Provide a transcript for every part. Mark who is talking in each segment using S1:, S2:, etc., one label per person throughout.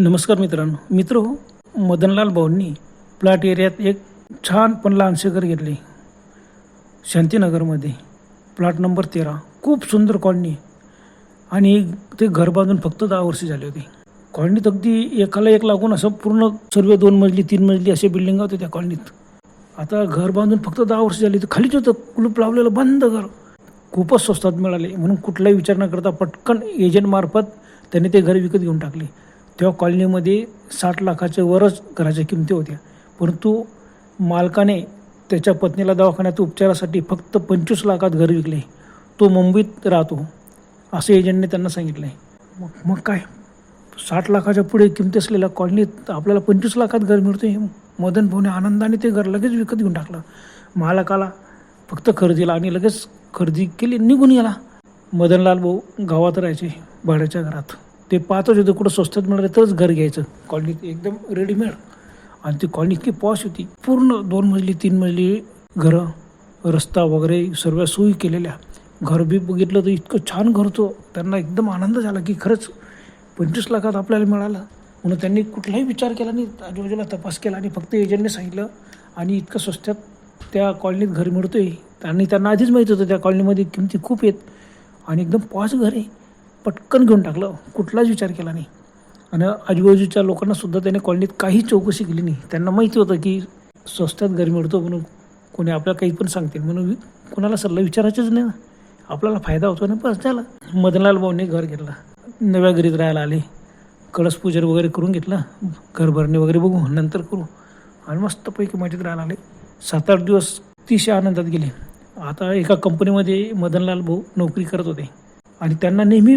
S1: नमस्कार मित्रांनो. मित्र मदनलाल भाऊंनी प्लॉट एरियात एक छान पण लहानसे घर घेतले. शांतीनगरमध्ये. प्लॉट नंबर तेरा. खूप सुंदर कॉलनी. आणि ते घर बांधून फक्त दहा वर्षे झाले होते. कॉलनीत अगदी एकाला एक लागून असं पूर्ण सर्व दोन मजली तीन मजली असे बिल्डिंग होते त्या कॉलनीत. आता घर बांधून फक्त दहा वर्ष झाली. तर खालीच होतं. कुलूप लावलेलं बंद घर. खूपच स्वस्तात मिळाले. म्हणून कुठलाही विचार न करता पटकन एजंटमार्फत त्यांनी ते घर विकत घेऊन टाकले. तेव्हा कॉलनीमध्ये साठ लाखाच्या वरच घराच्या किमती होत्या. परंतु मालकाने त्याच्या पत्नीला दवाखान्यात उपचारासाठी फक्त पंचवीस लाखात घर विकले. तो मुंबईत राहतो असं एजंटने त्यांना सांगितलं आहे मग मग काय? साठ लाखाच्या पुढे किमती असलेल्या कॉलनीत आपल्याला पंचवीस लाखात घर मिळते मदन भाऊने आनंदाने ते घर लगेच विकत घेऊन टाकलं. मालकाला फक्त खरेदीला आणि लगेच खरेदी केली निघून गेला. मदनलाल भाऊ गावात राहायचे भाड्याच्या घरात. ते पाहतच होते कुठं स्वस्तात मिळालं तरच घर घ्यायचं. कॉलनीत एकदम रेडीमेड आणि ती कॉलनी इतकी पॉश होती. पूर्ण दोन मजली तीन मजली घरं रस्ता वगैरे सर्व सोयी केलेल्या. घर बी बघितलं तर इतकं छान घर होतं. त्यांना एकदम आनंद झाला की खरंच पंचवीस लाखात आपल्याला मिळालं. म्हणून त्यांनी कुठलाही विचार केला नाही आजूबाजूला तपास केला आणि फक्त एजंटने सांगितलं. आणि इतकं स्वस्तात त्या कॉलनीत घर मिळतोय. आणि त्यांना आधीच माहीत होतं त्या कॉलनीमध्ये किमती खूप आहेत. आणि एकदम पॉश घर आहे. पटकन घेऊन टाकलं. कुठलाच विचार केला नाही. आणि आजूबाजूच्या लोकांना सुद्धा त्याने कॉलनीत काही चौकशी केली नाही. त्यांना माहिती होतं की स्वस्तात घर मिळतो म्हणून कोणी आपल्याला काही पण सांगतील म्हणून कोणाला सल्ला विचारायचंच नाही ना. आपल्याला फायदा होतो ना बस झाला. मदनलाल भाऊने घर घेतलं. नव्या घरीत राहायला आले. कळस पूजन वगैरे करून घेतलं. घरभरणी वगैरे बघू. नंतर करू. आणि मस्तपैकी मजेत राहायला आले. सात आठ दिवस अतिशय आनंदात गेले. आता एका कंपनीमध्ये मदनलाल भाऊ नोकरी करत होते. आणि त्यांना नेहमी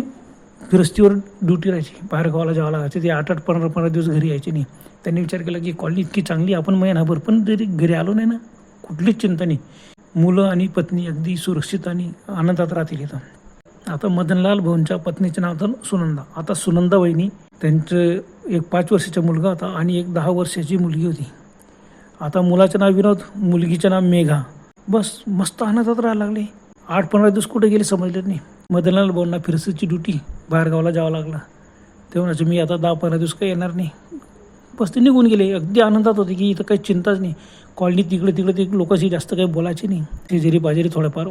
S1: फिरस्तीवर ड्युटी राहायची बाहेर गावाला जावं लागायचं ते आठ आठ पंधरा पंधरा दिवस घरी यायचे नाही. त्यांनी विचार केला की कॉलनी इतकी चांगली आपण महिनाभर पण जरी घरी आलो नाही ना कुठलीच चिंता नाही. मुलं आणि पत्नी अगदी सुरक्षित आणि आनंदात राहतील इथं. आता मदनलाल भवनच्या पत्नीचं नाव तर सुनंदा. आता सुनंदा वहिनी त्यांचं एक पाच वर्षाचा मुलगा होता आणि एक दहा वर्षाची मुलगी होती. आता मुलाचं नाव विनोद मुलगीचं नाव मेघा. बस मस्त आनंदात राहायला लागले. आठ पंधरा दिवस कुठे गेले समजले नाही. मदनलाल भाऊंना फिरसीची ड्युटी बाहेर गावाला जावं लागला. ते म्हणायचे मी आता दहा पंधरा दिवस काही येणार नाही. बस ते निघून गेले. अगदी आनंदात होते की इथं काही चिंताच नाही. कॉलनी तिकडे तिकडे ते लोकांशी जास्त काही बोलायचे नाही. शेजारी बाजारी थोडेफार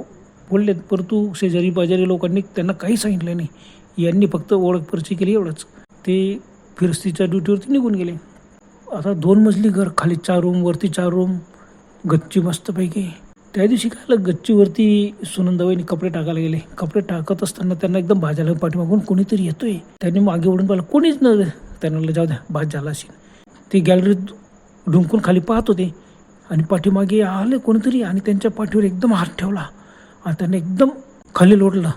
S1: बोललेत परंतु शेजारी बाजारी लोकांनी त्यांना काही सांगितलं नाही. यांनी फक्त ओळखपरची केली एवढंच. ते फिरस्तीच्या ड्युटीवरती निघून गेले. आता दोन मजली घर खाली चार रूम वरती चार रूम गच्ची मस्तपैकी. त्या दिवशी काय गच्चीवरती सुनंदाबाईंनी कपडे टाकायला गेले. कपडे टाकत असताना त्यांना एकदम भाजायला पाठीमागून कोणीतरी येतोय. त्यांनी मागे ओढून पाहिलं कोणीच न त्यांना जाऊ द्या भाज झाला असेल. ते गॅलरीत ढुंकून खाली पाहत होते आणि पाठीमागे आले कोणीतरी आणि त्यांच्या पाठीवर एकदम हात ठेवला आणि त्यांनी एकदम खाली लोटलं.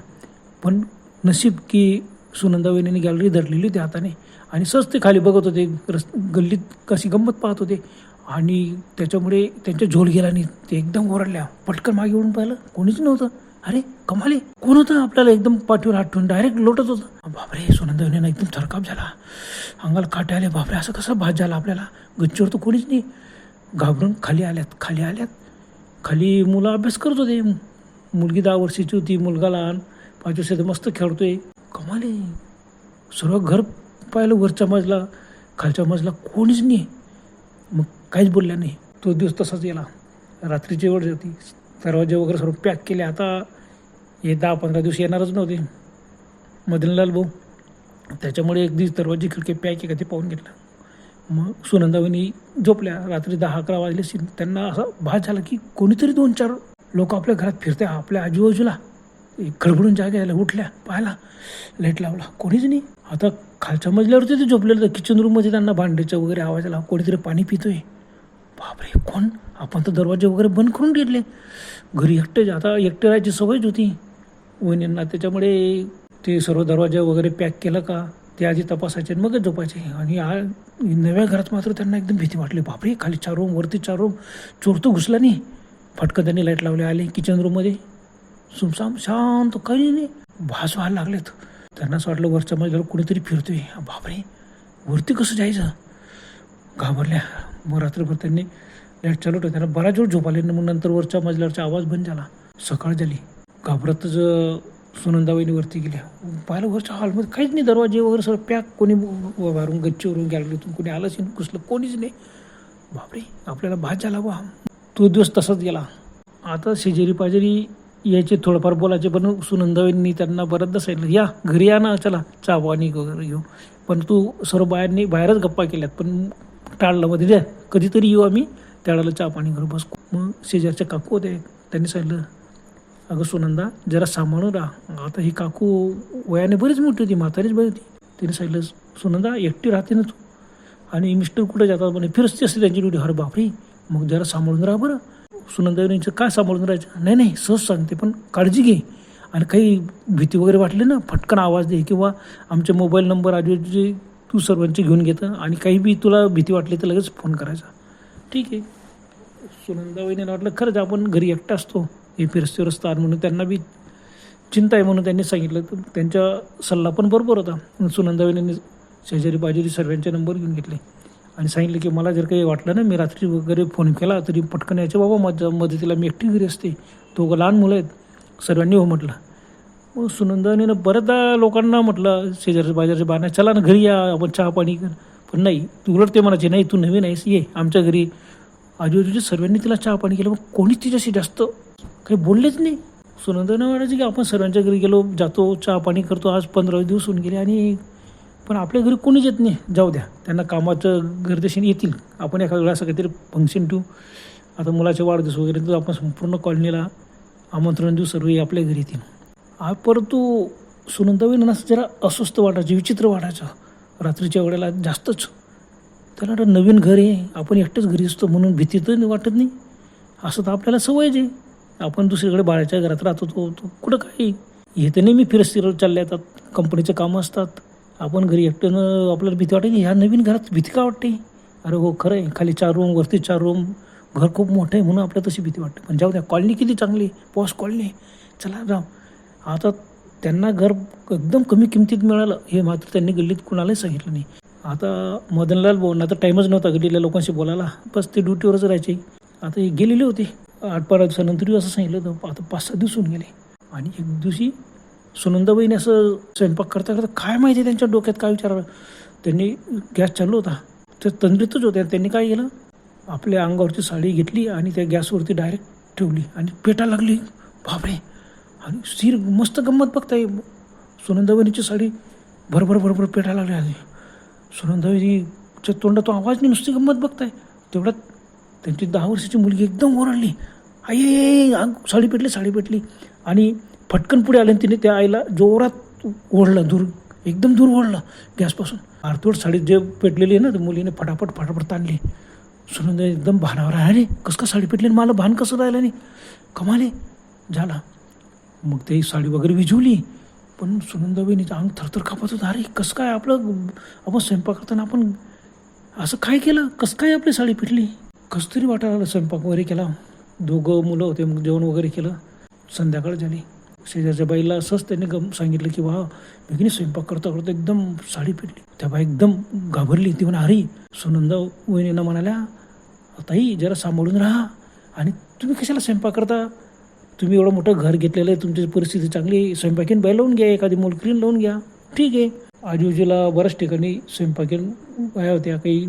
S1: पण नशीब की सुनंदाबाईंनी गॅलरी धरलेली होती हाताने आणि सहज ते खाली बघत होते. रस गल्लीत कशी गंमत पाहत होते. आणि त्याच्यामुळे त्यांच्या झोल गेला नाही ते एकदम ओरडल्या. पटकन मागे वळून पाहिलं. कोणीच नव्हतं. अरे कमाले. कोण होतं? आपल्याला एकदम पाठीवर हात ठेवून डायरेक्ट लोटत होतं. बापरे सुनंदाबाईंना एकदम थरकाप झाला. अंगाला काटे आले. बापरे असं कसं भात झाला आपल्याला? गच्चीवर तर कोणीच नाही. घाबरून खाली आल्यात खाली आल्यात. खाली मुलं अभ्यास करत होते. मुलगी दहा वर्षाची होती मुलगा लहान. पाच वर्षात मस्त खेळतोय. कमाले. सर्व घर पाहिलं वरच्या मजला खालच्या मजला. कोणीच नाही. मग काहीच बोलल्या नाही. तो दिवस तसाच गेला. रात्रीची वेळ होती. दरवाजे वगैरे सर्व पॅक केले. आता हे दहा पंधरा दिवस येणारच नव्हते. मदनलाल भाऊ त्याच्यामुळे एक दिवस दरवाजे खिडकी पॅक आहे का ते पाहून घेतलं. मग सुनंदाबाईंनी झोपल्या. रात्री दहा अकरा वाजले त्यांना असा भास झाला की कोणीतरी दोन चार लोक आपल्या घरात फिरते आपल्या आजूबाजूला एक खडबडून जागे यायला उठल्या पाहिला लाइट लावला. कोणीच नाही. आता खालच्या मजल्यावरती ते झोपलेलं होतं. किचन रूममध्ये त्यांना भांड्याच्या वगैरे आवाज आला कोणीतरी पाणी पितोय. बापरे कोण? आपण तर दरवाजे वगैरे बंद करून घेतले. घरी एकटे आता एकटे राहायची सवयच होती. वहिनींना त्याच्यामुळे ते सर्व दरवाजा वगैरे पॅक केलं का? ते आधी तपासायचे आणि मगच झोपायचे. आणि आ नव्या घरात मात्र त्यांना एकदम भीती वाटली. बापरे खाली चार रूम वरती चार रूम चोर तर घुसला नाही. फटकं त्यांनी लाइट लावले आले किचन रूममध्ये सुमसाम शांत काही नाही. भास व्हायला लागलेत. त्यांना असं वाटलं वरच्या मजल्यावर कुणीतरी फिरतोय. बापरे. वरती कसं जायचं? घाबरल्या. मग रात्रभर त्यांनी लाइट चालू ठेवली. त्यांना बराच वेळ झोप आले मग नंतर वरच्या मजल्यावरचा आवाज बंद झाला. सकाळ झाली. घाबरतच सुनंदाबाईने वरती गेल्या. पाहिलं वरच्या हॉलमध्ये काहीच नाही. दरवाजे वगैरे सर पॅक. कोणी बाहेरून गच्चीवरून गॅलरीतून कोणी आलंच नाही कुसलं कोणीच नाही. बापरे. आपल्याला भात झाला बा तो दिवस तसाच गेला. आता शेजारी पाजारी यायचे थोडंफार बोलायचे पण सुनंदाबाईंनी त्यांना बऱ्याचदा सांगितलं या घरी या ना चला चा पाणी वगैरे घेऊ. पण तू सर्व बायांनी बाहेरच गप्पा केल्यात पण टाळलं मध्ये द्या. कधीतरी येऊ आम्ही त्याळाला चहा पाणी घरू बस. मग शेजारचे काकू होते त्यांनी सांगितलं अगं सुनंदा जरा सांभाळून राहा. आता ही काकू वयाने बरीच मोठी होती म्हातारीच बरी होती. तिने सांगितलं सुनंदा एकटी राहते ना तू. आणि मिस्टर कुठे जातात म्हणे? फिरस्ती असते त्यांची ड्युटी. हर बापरे! मग जरा सांभाळून राहा बरं. सुनंदाईचं काय सांभाळून राहायचं? नाही नाही सहज सांगते पण काळजी घे. आणि काही भीती वगैरे वाटली ना फटकन आवाज दे किंवा आमचे मोबाईल नंबर आजूबाजूचे तू सर्वांचे घेऊन घेतं आणि काही बी तुला भीती वाटली तर लगेच फोन करायचा. ठीक आहे. सुनंदाबाईने वाटलं खरंच आपण घरी एकटा असतो हे फिरस्तीवर असतात म्हणून त्यांना बी चिंता आहे म्हणून त्यांनी सांगितलं. तर त्यांचा सल्ला पण बरोबर होता. सुनंदाबाईने शेजारी बाजूरी सर्वांचे नंबर घेऊन घेतले. आणि सांगितलं की मला जर काही वाटलं ना मी रात्री वगैरे फोन केला तरी पटकन यायचे बाबा माझ्या मदतीला मी एकटी घरी असते. दोघं लहान मुलं आहेत. सर्वांनी हो म्हटलं. मग सुनंदाने बऱ्याचदा लोकांना म्हटलं शेजारच्या बाजारच्या बाहेर चला ना घरी या आपण चहा पाणी कर. पण नाही तू उलट ते म्हणायचे नाही तू नवीन आहेस ये आमच्या घरी. आजूबाजूच्या सर्वांनी तिला चहा पाणी केलं. मग कोणीच तिच्याशी जास्त काही बोललेच नाही. सुनंदानं म्हणायचं की आपण सर्वांच्या घरी गेलो जातो चहा पाणी करतो आज पंधरा दिवस होऊन गेले आणि पण आपल्या घरी कोणीच येत नाही. जाऊ द्या. त्यांना कामाचं गर्देशीने येतील. आपण एखाद्या वेळा असं काहीतरी फंक्शन ठेवू. आता मुलाचे वाढदिवस वगैरे तर आपण संपूर्ण कॉलनीला आमंत्रण देऊ. सर्व आपल्या घरी येतील. हा परंतु सुनंदाबाईंना असं जरा अस्वस्थ वाटायचं विचित्र वाटायचं. रात्रीच्या वेळेला जास्तच. त्याला आता नवीन घर आहे. आपण एकटंच घरी असतो म्हणून भीती तर वाटत नाही. असं तर आपल्याला सवयच आहे. आपण दुसरीकडे बाळाच्या घरात राहतो तो कुठं काही. हे तर नेहमी फिरस्तीर चालले येतात कंपनीचे कामं असतात. आपण घरी एकट्यानं आपल्याला भीती वाटते ह्या नवीन घरात भीती का वाटते? अरे हो खरं आहे. खाली चार रूम वरती चार रूम घर खूप मोठं आहे म्हणून आपल्याला तशी भीती वाटते. पण जाऊ द्या कॉलनी किती चांगली पॉस कॉलनी चला राम आता त्यांना घर एकदम कमी किमतीत मिळालं. हे मात्र त्यांनी गल्लीत कुणालाही सांगितलं नाही. आता मदनलाल भाऊ तर टाईमच नव्हता गल्लीतल्या लोकांशी बोलायला. बस ते ड्युटीवरच राहायचे. आता हे गेलेले होते. आठ बारा दिवसानंतरही असं सांगितलं होतं. आता पाच सहा दिवस होऊन गेले. आणि एक दिवशी सुनंदाबाईने असं स्वयंपाक करता करता काय माहिती त्यांच्या डोक्यात काय विचार त्यांनी गॅस चालू होता. ते तंद्रीतच होते त्यांनी काय केलं? आपल्या अंगावरची साडी घेतली आणि त्या गॅसवरती डायरेक्ट ठेवली आणि पेटा लागली. बापरे! आणि सीर मस्त गंमत बघताय. सुनंदाबाईची साडी भरभर भरभर पेटा लागली आधी सुनंदाबाईच्या तोंडात आवाज नाही नुसती गंमत बघताय. तेवढ्यात त्यांची दहा वर्षाची मुलगी एकदम ओरडली. आई अंग साडी पेटली साडी पेटली. आणि फटकन पुढे आले आणि तिने त्या आईला जोरात ओढलं दूर एकदम दूर ओढलं गॅसपासून. आरतोड साडी जे पेटलेली आहे ना मुलीने फटाफट फटाफट ताणली. सुनंदा एकदम भानावर आहे अरे कसं का साडी पेटली आणि मला भान कसं राहिलं नाही कमाले झाला. मग ते साडी वगैरे विझवली. पण सुनंदाबाईनीचं अंग थरथर कापत होतं. अरे कसं काय आपलं आपण स्वयंपाक करताना आपण असं काय केलं? कसं काय आपली साडी पिटली? कसं तरी वाटायला स्वयंपाक वगैरे केला. दोघं मुलं होते मग जेवण वगैरे केलं. संध्याकाळ झाली. शेजारच्या बाईला असंच त्यांनी गम सांगितलं की वा बेगिनी स्वयंपाक करता करता एकदम साडी फिरली त्या बाई एकदम घाबरली. ती म्हणा अरे सुनंदा वहिनीनं म्हणाल्या ताई जरा सांभाळून राहा आणि तुम्ही कशाला स्वयंपाक करता? तुम्ही एवढं मोठं घर घेतलेलं आहे तुमची परिस्थिती चांगली स्वयंपाकीन बाई लावून घ्या एखादी मोलकरीन लावून घ्या. ठीक आहे. आजूबाजूला बऱ्याच ठिकाणी स्वयंपाकीन बाया होत्या. काही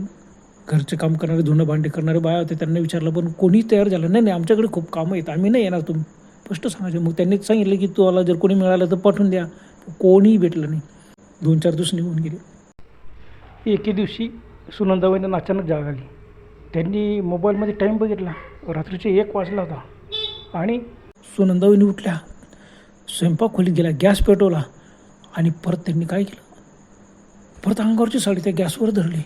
S1: घरचे काम करणारे धुणं भांडे करणारे बाया होते. त्यांना विचारलं पण कोणी तयार झालं? नाही नाही आमच्याकडे खूप कामं आहेत. आम्ही नाही येणार तुम्ही स्पष्ट सांगायचं. मग त्यांनी सांगितलं की तुम्हाला जर कोणी मिळालं तर पाठवून द्या. कोणीही भेटलं नाही. दोन चार दिवस निघून गेले. एके दिवशी सुनंदाबाईंना अचानक जाग आली त्यांनी मोबाईलमध्ये टाईम बघितला. रात्रीचे एक वाजला होता. आणि सुनंदाबाईंनी उठल्या. स्वयंपाक खोलीत गेला. गॅस पेटवला. आणि परत त्यांनी काय केलं? परत अंगावरची साडी त्या गॅसवर धरली.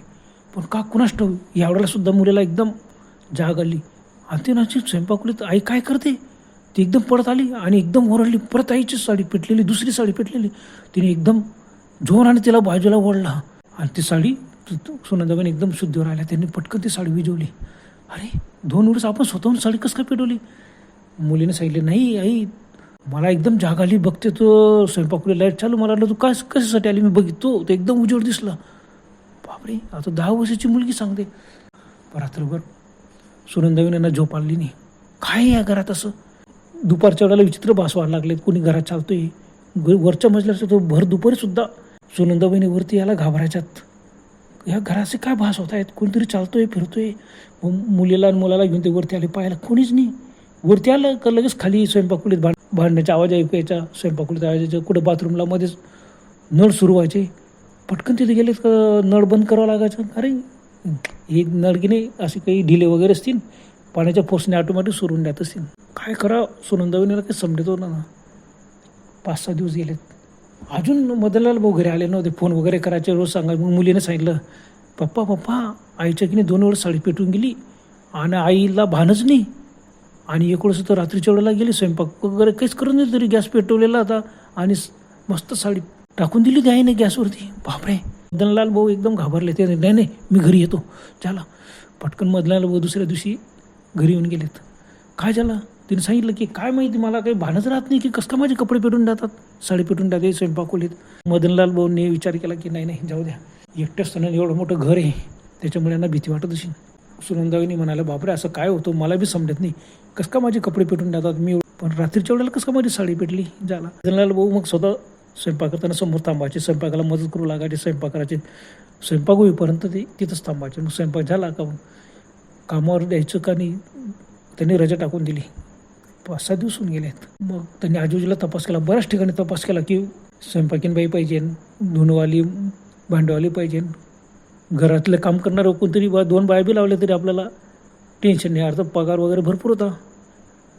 S1: पण का कुणास ठेवू यावेळेला सुद्धा मुलीला एकदम जाग आली. आणि ती नाची स्वयंपाक खोलीत आई काय करते? ती एकदम परत आली आणि एकदम ओरडली. परत आईची साडी पेटलेली दुसरी साडी पेटलेली. तिने एकदम जोराने तिला बाजूला ओढला आणि ती साडी सुनंदाबाईने एकदम शुद्धीवर आल्या. त्यांनी पटकन ती साडी विजवली. अरे दोन वेळेस आपण स्वतःहून साडी कसं काय पेटवली? मुलीने सांगितले नाही आई मला एकदम जाग आली बघते तो स्वयंपाकुली लाइट चालू मला वाटलं तू काय कशासाठी आली? मी बघितो तो एकदम उजेड दिसला. बापरे आता दहा वर्षाची मुलगी सांगते. रात्रभर सुनंदावीनं झोप आली नाही. काय या घरात असं? दुपारच्या वेळेला विचित्र भास व्हायला लागलेत. कोणी घरात चालतोय. वरच्या मजल्यावर तो भर दुपारीसुद्धा सुनंदाबाईने वरती याला घाबरायच्यात. या घराचे काय भास होत आहेत कोणीतरी चालतोय फिरतोय. मग मुलीला आणि मुलाला घेऊन ते वरती आले पाहायला कोणीच नाही. वरती आलं का लगेच खाली स्वयंपाकुलीत भांड भांडण्याचा आवाज ऐकू यायचा स्वयंपाकुलीत आवाज यायचा कुठं बाथरूमला मध्येच नळ सुरू व्हायचे. पटकन तिथे गेले का नळ बंद करावं लागायचं? अरे हे नळ की नाही असे काही ढिले वगैरे असतील? पाण्याच्या फोर्सने ऑटोमॅटिक सोडून द्यात असेल. काय करा सुनंदाविनीला काही समजत होतं ना? पाच सहा दिवस गेलेत. अजून मदनलाल भाऊ घरी आले नव्हते. फोन वगैरे करायचे रोज सांगा मग मुलीने सांगितलं पप्पा पप्पा आईच्या की नाही दोन वेळ साडी पेटून गेली आणि आईला भानच नाही. आणि एक वेळेस तर रात्रीच्या वेळेला गेली स्वयंपाक वगैरे काहीच करून नाही तरी गॅस पेटवलेला होता आणि मस्त साडी टाकून दिली त्या आईने गॅसवरती. बापरे! मदनलाल भाऊ एकदम घाबरले. ते नाही नाही मी घरी येतो. चला. पटकन मदनलाल भाऊ दुसऱ्या दिवशी घरी येऊन गेलेत. काय झालं? तिने सांगितलं की काय माहिती मला काही भानच राहत नाही की कसं माझे कपडे पेटून जातात? साडी पेटून जाते स्वयंपाक खोलीत. मदनलाल भाऊंनी विचार केला की नाही नाही जाऊ द्या. एकटं असताना एवढं मोठं घर आहे. त्याच्यामुळे यांना भीती वाटत असेल. सुनंदावीनी म्हणाले बापरे असं काय होतं? मला बी समजत नाही. कसं का माझे कपडे पेटून जातात? मी पण रात्रीच्या वेळेला कसं का माझी साडी पेटली? झाला मदनलाल भाऊ मग स्वतः स्वयंपाक करताना समोर थांबायचे. स्वयंपाकाला मदत करू लागायचे स्वयंपाक करायचे. स्वयंपाक होईपर्यंत ते तिथंच थांबायचे. मग स्वयंपाक झाला का मग? कामावर द्यायचं का नाही त्यांनी रजा टाकून दिली. पाच सहा दिवस होऊन गेलेत. मग त्यांनी आजूबाजूला तपास केला. बऱ्याच ठिकाणी तपास केला की स्वयंपाकीनबाई पाहिजे धुणवाली भांडवाली पाहिजे. घरातलं काम करणारं कोणतरी बा दोन बाया बी लावले तरी आपल्याला टेन्शन नाही. अर्थ पगार वगैरे भरपूर होता.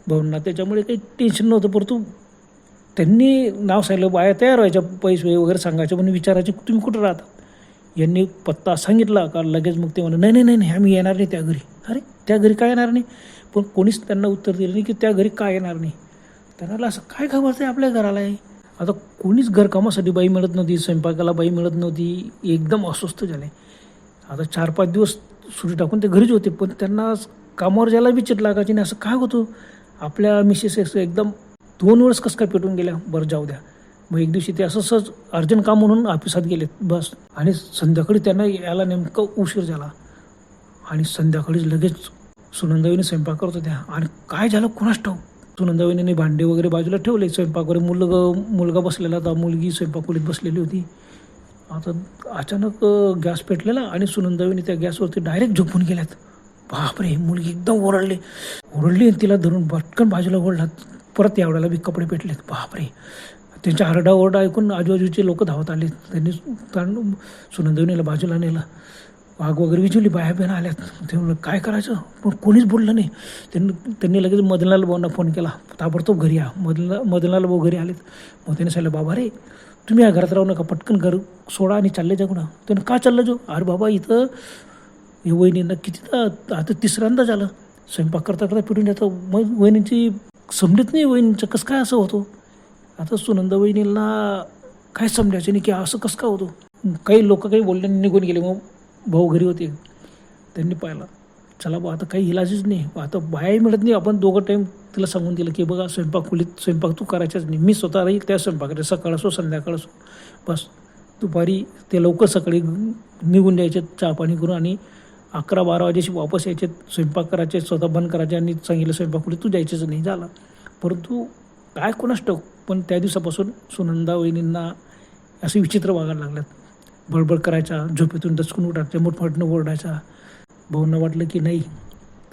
S1: भाऊंना त्याच्यामुळे काही टेन्शन नव्हतं परंतु त्यांनी नाव सांगितलं बाया तयार व्हायच्या पैसे वगैरे सांगायचे म्हणून विचारायचे तुम्ही कुठं राहता? यांनी पत्ता सांगितला का लगेच मग ते म्हणा नाही नाही नाही नाही आम्ही येणार नाही त्या घरी. अरे त्या घरी काय येणार नाही? पण कोणीच त्यांना उत्तर दिलं नाही की त्या घरी काय येणार नाही. त्यांना असं काय खबर आहे आपल्या घराला आहे आता कोणीच घरकामासाठी बाई मिळत नव्हती स्वयंपाकाला बाई मिळत नव्हती एकदम अस्वस्थ झाले. आता चार पाच दिवस सुट्टी टाकून ते घरीच होते पण त्यांना कामावर जायला बी चित लागायची नाही असं काय होतं? आपल्या मिसेस असं एकदम दोन वेळेस कसं काय पेटून गेल्या? बरं जाऊ द्या. मग एक दिवशी ते असं सहज अर्जंट काम म्हणून ऑफिसात गेलेत बस. आणि संध्याकाळी त्यांना यायला नेमकं उशीर झाला. आणि संध्याकाळीच लगेच सुनंदावीने स्वयंपाक करत होत्या. आणि काय झालं? कुणास ठाऊ सुनंदावीने भांडे वगैरे बाजूला ठेवले. स्वयंपाक वगैरे मुलगा मुलगा बसलेला होता. मुलगी स्वयंपाकोलीत बसलेली होती. आता अचानक गॅस पेटलेला आणि सुनंदावीने त्या गॅसवरती डायरेक्ट झोपून गेल्यात. बापरे मुलगी एकदम ओरडली. ओरडली आणि तिला धरून पटकन बाजूला ओढला. परत यावड्याला बी कपडे पेटलेत. बापरे. त्यांच्या आरडा ओरडा ऐकून आजूबाजूचे लोक धावत आले. त्यांनी तांड- सुनंदवनीला बाजूला नेलं. वाघ वगैरे विचारली बाया बिया आल्यात ते म्हणलं काय करायचं? पण कोणीच बोललं नाही. त्यांनी त्यांनी लगेच मदनलाल भाऊंना फोन केला. ताबडतोब घरी या. मदनला मदनलाल भाऊ घरी आलेत. मग त्यांनी सांगितलं बाबा रे तुम्ही या घरात राहू नका. पटकन घर सोडा आणि चालले जा कुणा त्यानं का चाललं जो अरे बाबा इथं हे वहिनींना किती आता तिसऱ्यांदा झालं स्वयंपाक करता करता पिटून जातं. मग वहिनींची समजत नाही वहिनींचं कसं काय असं होतं. आता सुनंदा वहिनींना काय समजायचं नाही की असं कसं काय होतो. काही लोक काही बोलले निघून गेले. मग भाऊ घरी होते. त्यांनी पाहिलं. चला बा आता काही इलाजच नाही. आता बायाही मिळत नाही. आपण दोघं टाईम तिला सांगून दिलं की बघा स्वयंपाक खोलीत स्वयंपाक तू करायचाच नाही. मी स्वतः राहील त्या स्वयंपाकाचे सकाळ असो संध्याकाळ असो. बस. दुपारी ते लवकर सकाळी निघून द्यायचे चहा पाणी करून आणि अकरा बारा वाजेशी वापस यायचे. स्वयंपाक करायचे स्वतः बंद करायचे आणि सांगितलं स्वयंपाक खोलीत तू द्यायचंच नाही. झाला. परंतु काय कोणास ठाऊक पण त्या दिवसापासून सुनंदा वहिनींना असे विचित्र वागायला लागल्यात. बडबड करायचा झोपेतून दचकून उठायच्या मोठमोठनं ओरडायचा. भाऊंना वाटलं की नाही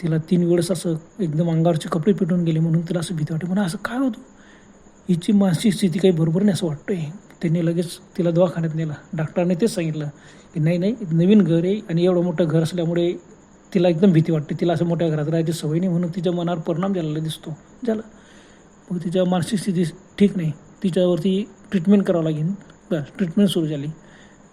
S1: तिला तीन वेळेस असं एकदम अंगावरचे कपडे पेटून गेले म्हणून तिला असं भीती वाटते म्हणून असं काय होतं? हिची मानसिक स्थिती काही बरोबर नाही असं वाटतंय. त्यांनी लगेच तिला दवाखान्यात नेला. डॉक्टरने तेच सांगितलं की नाही नाही नवीन घर आहे आणि एवढं मोठं घर असल्यामुळे तिला एकदम भीती वाटते. तिला असं मोठ्या घरात राहायची सवय नाही म्हणून तिच्या मनावर परिणाम झालेला दिसतो. झाला. मग तिच्या मानसिक स्थिती ठीक नाही. तिच्यावरती ट्रीटमेंट करावं लागेल. बस ट्रीटमेंट सुरू झाली.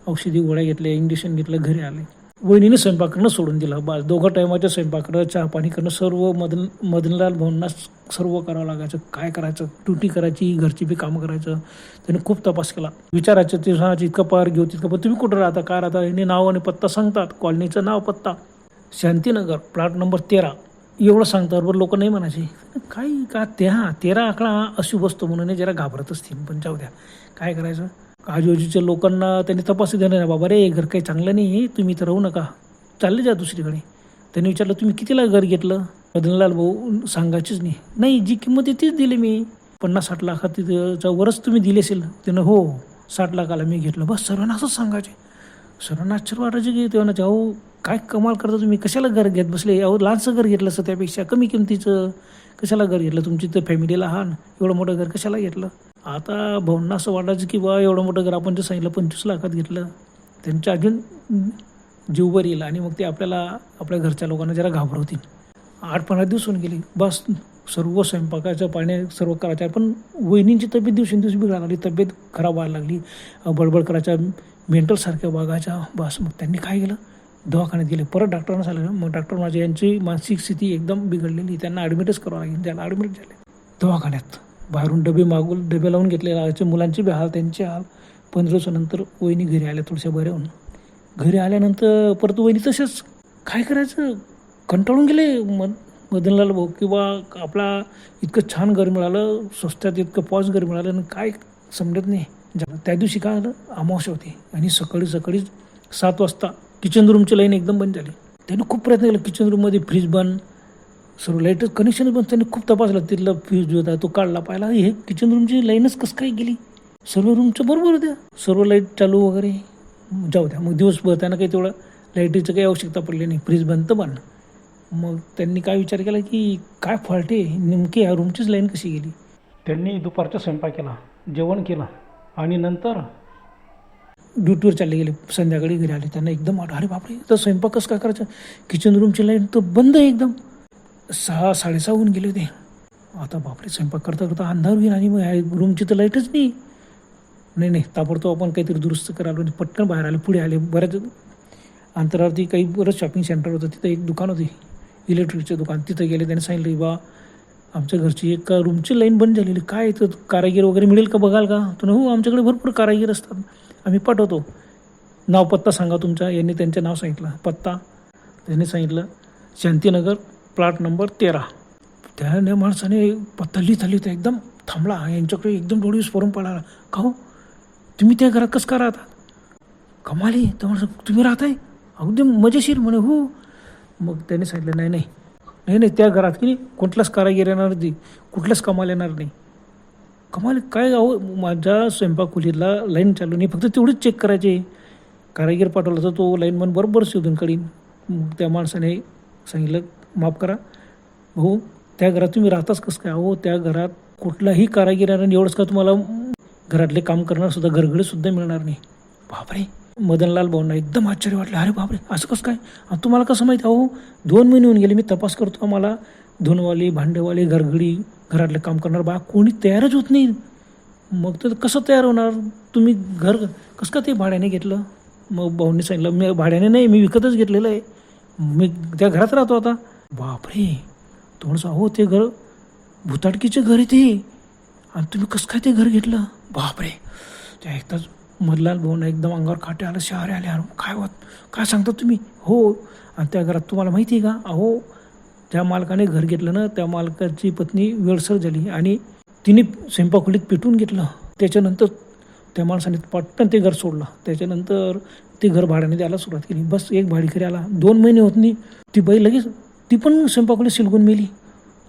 S1: औषधी गोळ्या घेतल्या इंजेक्शन घेतलं घरी आले. वहिनीने स्वयंपाक करणं सोडून दिलं. बस दोघं टायमाच्या स्वयंपाक करणं चहा पाणी करणं सर्व मदन मदनलाल भाऊंना सर्व करावं लागायचं. काय करायचं? ड्युटी करायची घरची बी कामं करायचं. त्याने खूप तपास केला. विचारायचं ते सांगायचं इतकं पार घेऊ तितकं पण तुम्ही कुठं राहता काय राहता? यांनी नाव आणि पत्ता सांगतात. कॉलनीचं नाव पत्ता. शांतीनगर प्लॉट नंबर तेरा. एवढं सांगतात बरोबर लोक नाही म्हणायचे. काही का ते तेरा आकडा अशुभ असतो म्हणून जरा घाबरत असतील पण जाऊ द्या. काय करायचं? आजूबाजूच्या लोकांना त्यांनी तपास देणार नाही बाबा रे घर काही चांगलं नाही आहे तुम्ही इथं राहू नका. चालले जा दुसरीकडे. त्यांनी विचारलं तुम्ही कितीला घर घेतलं? मदनलाल भाऊ सांगायचीच नाही. नाही जी किंमत आहे तीच दिली मी. पन्नास साठ लाखात तिथं वरच तुम्ही दिले असेल. त्यानं हो साठ लाखाला मी घेतलं. बस सर्वांना असंच सांगायचे. सर्वांना आश्चर्य वाटायचे की तेव्हा ना अहो काय कमाल करता तुम्ही? कशाला घर घेत बसले? अहो लहानसं घर घेतलं असं त्यापेक्षा कमी किमतीचं. कशाला घर घेतलं? तुमची तर फॅमिली लहान. एवढं मोठं घर कशाला घेतलं? आता भाऊंना असं वाटायचं की बा एवढं मोठं घर आपण जे सांगितलं पंचवीस लाखात घेतलं. त्यांच्या अजून जीववर येईल आणि मग ते आपल्याला आपल्या घरच्या लोकांना जरा घाबरवतील. आठ पंधरा दिवस होऊन गेले. बस सर्व स्वयंपाकाच्या पाण्या सर्व करायचं. पण वहिनींची तब्येत दिवसेंदिवस बिघडायला लागली. तब्येत खराब व्हायला लागली. बडबड करायच्या मेंटलसारख्या वागायच्या. बस मग त्यांनी काय केलं? दवाखान्यात गेले. परत डॉक्टरांना सांगितलं. मग डॉक्टर माझे यांची मानसिक स्थिती एकदम बिघडलेली. त्यांना ॲडमिटच करावं लागेल. त्यांना ॲडमिट झाले. दवाखान्यात. बाहेरून डबे मागून डबे लावून घेतलेले मुलांचे बी हाल त्यांचे हाल. पंधरा दिवसानंतर वहिनी घरी आल्या थोड्याशा बऱ्याहून घरी आल्यानंतर परत वहिनी तसेच काय करायचं? कंटाळून गेले मद मदनलाल भाऊ किंवा आपला इतकं छान घर मिळालं स्वस्तात इतकं पॉज घर मिळालं आणि काय समजत नाही. ज्या- त्या दिवशी काय आलं अमावस्या होती आणि सकाळी सकाळी सात वाजता किचन रूमची लाईन एकदम बंद झाली. त्यांनी खूप प्रयत्न केला. किचन रूममध्ये फ्रीज बंद सर्व लाईटच कनेक्शन पण त्यांनी खूप तपासलं. तिथला फ्यूज जो होता तो काढला पाहिला. हे किचन रूमची लाईनच कसं काय गेली? सर्व रूमच्या बरोबर होत्या. सर्व लाइट चालू वगैरे. जाऊ द्या. मग दिवसभर त्यांना काही तेवढं लाईटीचं काही आवश्यकता पडली नाही. फ्रीज बंद बंद. मग त्यांनी काय विचार केला की काय फॉल्ट आहे? नेमकी ह्या रूमचीच लाईन कशी गेली? त्यांनी दुपारचा स्वयंपाक केला जेवण केलं आणि नंतर ड्युटीवर चालले गेले. संध्याकाळी घरी आले. त्यांना एकदम अरे बापरे! तर स्वयंपाक कसं काय करायचं? किचन रूमची लाईन तर बंद आहे एकदम. सहा साडेसहा होऊन गेले होते. आता बापरे स्वयंपाक करता करता अंधार होईल आणि मग ह्या रूमची तर लाईटच नाही. नाही नाही ताबडतोब आपण काहीतरी दुरुस्त करायला आणि पटकन बाहेर आले पुढे आले. बऱ्याच अंतरावरती काही बरंच शॉपिंग सेंटर होतं. तिथं एक दुकान होती. इलेक्ट्रिकचं दुकान. तिथं गेले त्यांनी सांगितलं की बा आमच्या घरची एक रूमची लाईन बंद झालेली. काय तर कारागीर वगैरे मिळेल का बघाल का? तर हो आमच्याकडे भरपूर कारागीर असतात. आम्ही पाठवतो. नाव पत्ता सांगा तुमचा. यांनी त्यांचं नाव सांगितलं. पत्ता. त्यांनी सांगितलं शांतीनगर प्लॉट नंबर तेरा. त्या माणसाने पत्तली लिहित तर एकदम थांबला. यांच्याकडे एकदम डोळी स्फोरून पडाला का हो? तुम्ही त्या घरात कसं का राहता? कमाली तर माणसं तुम्ही राहताय? अगदी मजेशीर म्हणे हो. मग त्याने सांगितलं नाही नाही. नाही नाही त्या घरात की नाही कुठलाच कारागीर येणार नाही. कुठलाच कमाल येणार नाही. कमाल काय अहो माझ्या स्वयंपाकखोलीला लाईन चालू नाही फक्त तेवढंच चेक करायचे. कारागीर पाठवला तर तो लाईनमन बरोबर शोधून काढीन. मग त्या माणसाने सांगितलं माफ करा. भाऊ त्या घरात तुम्ही राहताच कसं काय? अहो त्या घरात कुठलाही कारागीर आणि एवढंच का तुम्हाला घरातले काम करणार सुद्धा घरगडे सुद्धा मिळणार नाही? बापरे! मदनलाल भाऊंना एकदम आश्चर्य वाटलं. अरे बापरे! असं कसं काय? तुम्हाला कसं माहिती? अहो दोन महिने होऊन गेले मी तपास करतो आम्हाला. धुनवाली भांडेवाली घरगडी घरातलं काम करणार बा कोणी तयारच होत नाही. मग तर कसं तयार होणार? तुम्ही घर कसं का ते भाड्याने घेतलं? मग भाऊंनी सांगितलं मी भाड्याने नाही मी विकतच घेतलेलं आहे. मी त्या घरात राहतो आता. बापरे तो म्हणतो अहो ते घर. भुताटकीचं घर आहे ते. आणि तुम्ही कसं काय ते घर घेतलं? बापरे त्या एकदाच मधलाल भाऊन एकदम अंगावर खाटे आलं शहरे आले. अरे काय होत? काय सांगता तुम्ही? हो. आणि त्या घरात तुम्हाला माहिती आहे का? अहो त्या मालकाने घर घेतलं ना त्या मालकाची पत्नी वेळसर झाली आणि तिने स्वयंपाकखोलीत पेटून घेतलं. त्याच्यानंतर त्या माणसाने पटकन ते घर सोडलं. त्याच्यानंतर ते घर भाड्याने द्यायला सुरुवात केली. बस एक भाडीकरी आला. दोन महिने होत नाही. ती बाई लगेच ती पण स्वयंपाकखोलीत शिलगून मेली.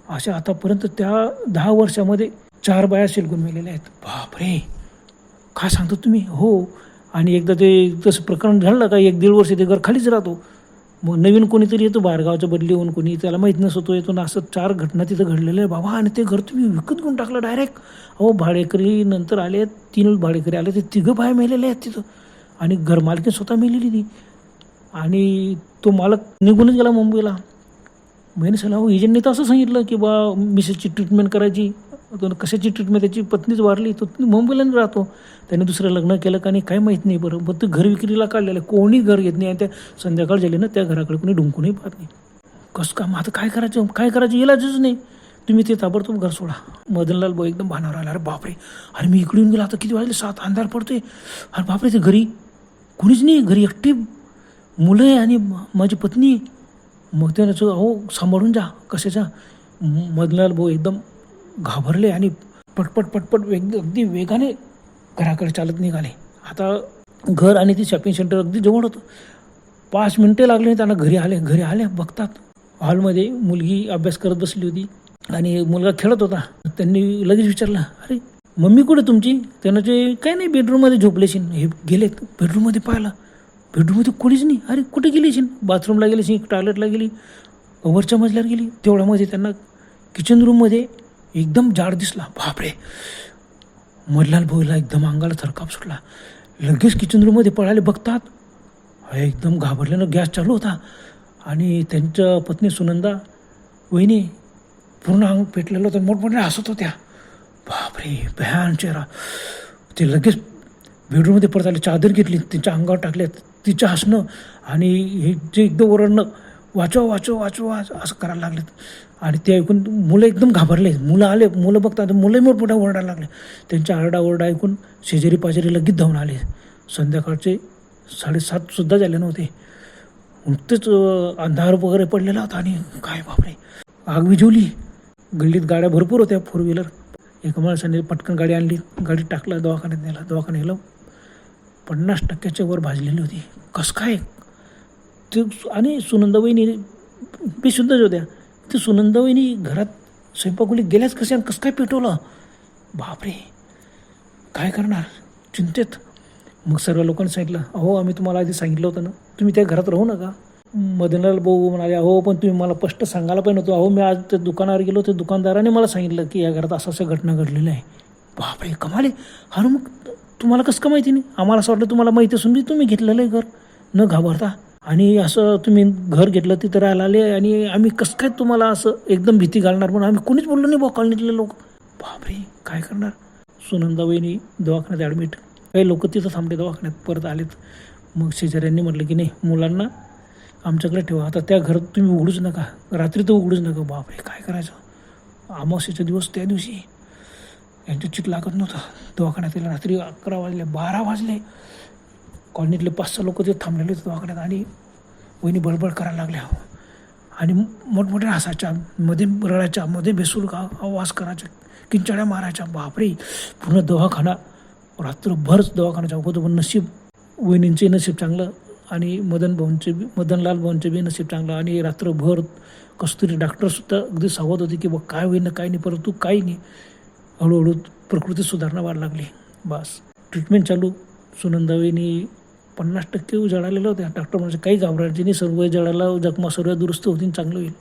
S1: अशा आतापर्यंत त्या दहा वर्षामध्ये चार बाया शिलगून मेलेल्या आहेत. बापरे! का सांगता तुम्ही? हो आणि एकदा ते तसं प्रकरण झालं का एक दीड वर्ष ते घर खालीच राहतो. मग नवीन कोणीतरी येतो बाहेरगावच्या बदली होऊन कोणी त्याला माहीत नसतो येतो ना असं चार घटना तिथं घडलेल्या आहे. बाबा आणि ते घर तुम्ही विकत घेऊन टाकलं डायरेक्ट अहो भाडेकरी नंतर आले तीन भाडेकरी आले ते तिघं बाया मेलेले आहेत तिथं. आणि घरमालकी स्वतः मेलेली ती. आणि तो मालक निघूनच गेला मुंबईला. महिने साला हो एजंटने तर असं सांगितलं की बा मिसेसची ट्रीटमेंट करायची कशाची ट्रीटमेंट त्याची पत्नीच वारली तो मुंबईला राहतो. त्याने दुसरं लग्न केलं का नाही काय माहीत नाही बरं. बरं ते घर विक्रीला काढलेलं आहे कोणी घर घेत नाही आणि त्या संध्याकाळ झाली ना त्या घराकडे कोणी डुंकूनही पाहत नाही. कसं का मग आता काय करायचं? काय करायचं? इलाजच नाही. तुम्ही ते ताबडतोब घर सोडा. मदनलाल भाऊ एकदम भानावर आला अरे बापरे अरे मी इकडे येऊन गेलो आता किती वाजले? सात अंधार पडतोय. अरे बापरे ते घरी कोणीच नाही घरी एकटी मुलं आहे आणि माझी पत्नी मग त्याचं अहो सांभाळून जा कशाचा मदनलाल भाऊ एकदम घाबरले आणि पटपट पटपट वेग अगदी वेगाने घराकडे चालत निघाले. आता घर आणि ती शॉपिंग सेंटर अगदी जवळ होतं. पाच मिनटे लागले त्यांना घरी आले घरी आले बघतात. हॉलमध्ये मुलगी अभ्यास करत बसली होती आणि मुलगा खेळत होता. त्यांनी लगेच विचारलं अरे मम्मी कुठे तुमची? त्यांना ते काय नाही बेडरूममध्ये झोपलेशीन. हे गेलेत बेडरूममध्ये पाहिलं. बेडरूममध्ये कोणीच नाही. अरे कुठे गेलीशीन बाथरूमला गेलीशीन टॉयलेटला गेली वरच्या मजल्यावर गेली. तेवढ्यामध्ये त्यांना किचन रूममध्ये एकदम जाड दिसला. बापरे! मधलाल भाऊला एकदम अंगाला थरकाप सुटला. लगेच किचन रूममध्ये पळाले बघतात. एकदम घाबरल्यानं गॅस चालू होता. आणि त्यांच्या पत्नी सुनंदा वहिनी पूर्ण अंग पेटलेलं होतं मोठमोठ्या हसत होत्या. बापरे! भयान चेहरा. ते लगेच बेडरूममध्ये परत आले चादर घेतली तिच्या अंगावर टाकले तिचं हसणं आणि हे जे एकदम ओरडणं वाचवा वाचव वाचवा असं करायला लागलेत. आणि ते ऐकून मुलं एकदम घाबरले. मुलं आले मुलं बघतात मुलं मोठमोठ्या ओरडायला लागले. त्यांच्या आरडाओरडा ऐकून शेजारी पाजारी लगेच धावून आले. संध्याकाळचे साडेसातसुद्धा झाले नव्हते. नुकतेच अंधार वगैरे पडलेला होता आणि काय बापरे. आग विझवली. गल्लीत गाड्या भरपूर होत्या फोर व्हीलर एका माणसाने पटकन गाडी आणली. गाडी टाकला दवाखान्यात नेला. दवाखान्यात गेलं. पन्नास टक्क्याच्या वर भाजलेली होती. कसं काय? ते आणि सुनंदाबाईनी बेशुद्धच होत्या ते सुनंदाबाईनी घरात स्वयंपाकुली गेल्याच कसे आणि कसं काय पेटवलं? बापरे. काय करणार? चिंतेत. मग सर्व लोकांनी सांगितलं अहो आम्ही तुम्हाला आधी सांगितलं होतं ना तुम्ही त्या घरात राहू नका. मदनलाल भाऊ म्हणाले अहो पण तुम्ही मला स्पष्ट सांगायला पाहिजे नव्हतं. अहो मी आज त्या दुकानावर गेलो त्या दुकानदाराने मला सांगितलं की या घरात असं असं घटना घडलेलं आहे. बापरे कमाले अरे मग तुम्हाला कसं का माहिती नाही? आम्हाला असं वाटलं तुम्हाला माहिती असून बी तुम्ही घेतलेलं आहे घर. न घाबरता. आणि असं तुम्ही घर घेतलं तिथं राहायला आले आणि आम्ही कसं काय तुम्हाला असं एकदम भीती घालणार म्हणून आम्ही कोणीच बोललो नाही बा कॉलनीतले लोक. बापरे काय करणार? सुनंदाबाईनी दवाखान्यात ॲडमिट काही लोक तिथं थांबले दवाखान्यात परत आलेत. मग शेजाऱ्यांनी म्हटलं की नाही मुलांना आमच्याकडे ठेवा. आता त्या घरात तुम्ही उघडूच नका. रात्री तर उघडूच नका. बापरे काय करायचं? अमावस्याचा दिवस त्या दिवशी. यांच्या चित लागत नव्हता. दवाखान्यात यायला रात्री अकरा वाजले बारा वाजले. कॉलनीतले पाच सहा लोक ते थांबलेले होते दवाखान्यात आणि वहिनी बडबड करायला लागल्या. आणि मोठमोठ्या हसायच्या मध्ये रडायच्या मध्ये बेसूर गा आवाज करायच्या किंचाळ्या मारायच्या. बापरे पूर्ण दवाखाना रात्रभरच दवाखान्याच्या अगोदर पण नशीब वहिनींचे नशीब चांगलं आणि मदन भाऊंचे बी मदनलाल भाऊंचे बी नशीब चांगलं आणि रात्रभर कस्तुरी डॉक्टरसुद्धा अगदी सावध होते की बा काय होईन काय नाही परंतु काही नाही. हळूहळू प्रकृती सुधारणा व्हायला लागली. बस. ट्रीटमेंट चालू. सुनंदाबाईंनी पन्नास टक्के जळालेलं होत्या. डॉक्टर म्हणजे काही घाबरायचे सर्व जळाला जखमा सर्व दुरुस्त होतील चांगलं होईल.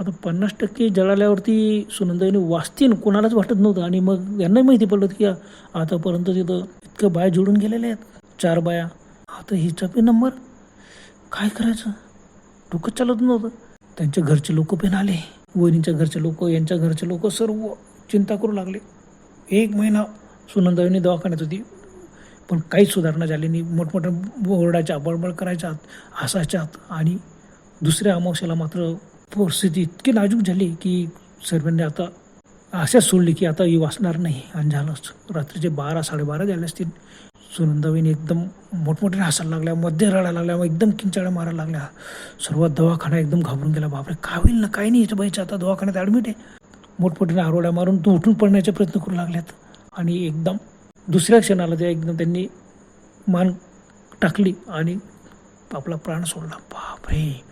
S1: आता पन्नास टक्के जळाल्यावरती सुनंदाईने वाचतीन कोणालाच वाटत नव्हतं. आणि मग यांनाही माहिती पडलं की आतापर्यंत तिथं इतकं बाया जोडून गेलेल्या आहेत. चार बाया. आता हिचा पण नंबर. काय करायचं? डोकं चालत नव्हतं. त्यांच्या घरचे लोक पण आले. वहिनीच्या घरचे लोक यांच्या घरचे लोक सर्व चिंता करू लागले. एक महिना सुनंदाबाईने दवाखान्यात होती. पण काहीच सुधारणा झाली नाही. मोठमोठ्या ओरडाच्या बळबळ करायच्यात हसायच्यात आणि दुसऱ्या अमावस्याला मात्र परिस्थिती इतकी नाजूक झाली की सर्वांनी आता आशाच सोडली की आता ही वाचणार नाही. आणि झालंच. रात्रीचे बारा साडेबारा झाले असतील. सुनंदाबाईने एकदम मोठमोठ्या हसायला लागल्या मध्ये रडायला लागल्या मग एकदम किंचाळ्या मारायला लागल्या. सर्वात दवाखाना एकदम घाबरून गेला. बापरे काय होईल ना? काय नाही याच्या बाईच्या आता दवाखान्यात ॲडमिट आहे. मोठमोठ्याने आरोड्या मारून तो उठून पडण्याचे प्रयत्न करू लागल्यात आणि एकदम दुसऱ्या क्षणाला त्या एकदम त्यांनी मान टाकली आणि आपला प्राण सोडला. बापरे.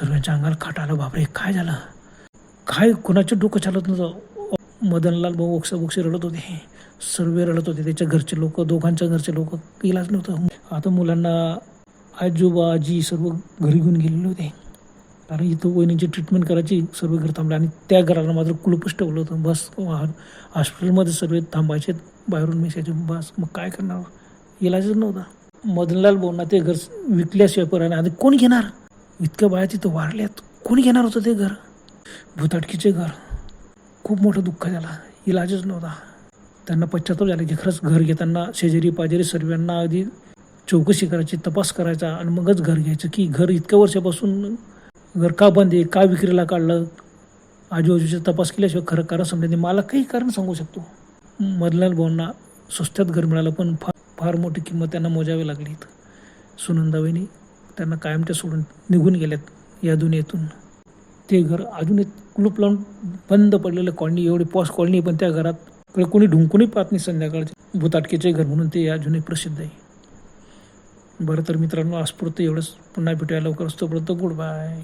S1: सर्वांच्या अंगाला खाट आलं. बापरे. काय झालं? काय कुणाचं डोकं चालत नव्हतं? मदनलाल भाऊ ओक्सा बोक्से रडत होते. सर्व रडत होते. त्याच्या घरचे लोक दोघांच्या घरचे लोक इलाज नव्हतं. आता मुलांना आजोबा आजी सर्व घरी घेऊन गेलेले होते. कारण इथं वहिनीची ट्रीटमेंट करायची सर्व घर थांबले. आणि त्या घराला मात्र कुलूपच ठेवलं होतं. बस हॉस्पिटलमध्ये सर्व थांबायचे. बाहेरून मिसायचे बस मग काय करणार? इलाजच नव्हता. मदनलाल भाऊंना ते घर विकल्याशिवाय पर्यंत आधी कोण घेणार? इतक्या बाया तिथं वारल्यात कोणी घेणार होतं ते घर? भुताटकीचे घर. खूप मोठं दुःख झालं. इलाजच नव्हता. त्यांना पश्चाताप झाला की खरंच घर घेताना शेजारी पाजारी सर्वांना आधी चौकशी करायची तपास करायचा आणि मगच घर घ्यायचं की घर इतक्या वर्षापासून घर का बंद आहे का विक्रीला काढलं? आजूबाजूचा तपास केल्याशिवाय खरं कारण समजत नाही. मला काही कारण सांगू शकतो. मदनलाल भाऊंना स्वस्तात घर मिळालं पण फार फार मोठी किंमत त्यांना मोजावी लागली इथं. सुनंदाबाईनी त्यांना कायमच्या सोडून निघून गेल्यात या दुनियेतून. ते घर अजून एक कुलूप लावून बंद पडलेलं कॉलनी एवढी पॉस कॉलनी पण त्या घरात कोणी ढुंकूनही पाहत नाही संध्याकाळचे. भूताटकेचे घर म्हणून ते अजूनही प्रसिद्ध आहे. बरं तर मित्रांनो आजपुरतं एवढंच. पुन्हा भेटूया लवकरच. तोपर्यंत गुड बाय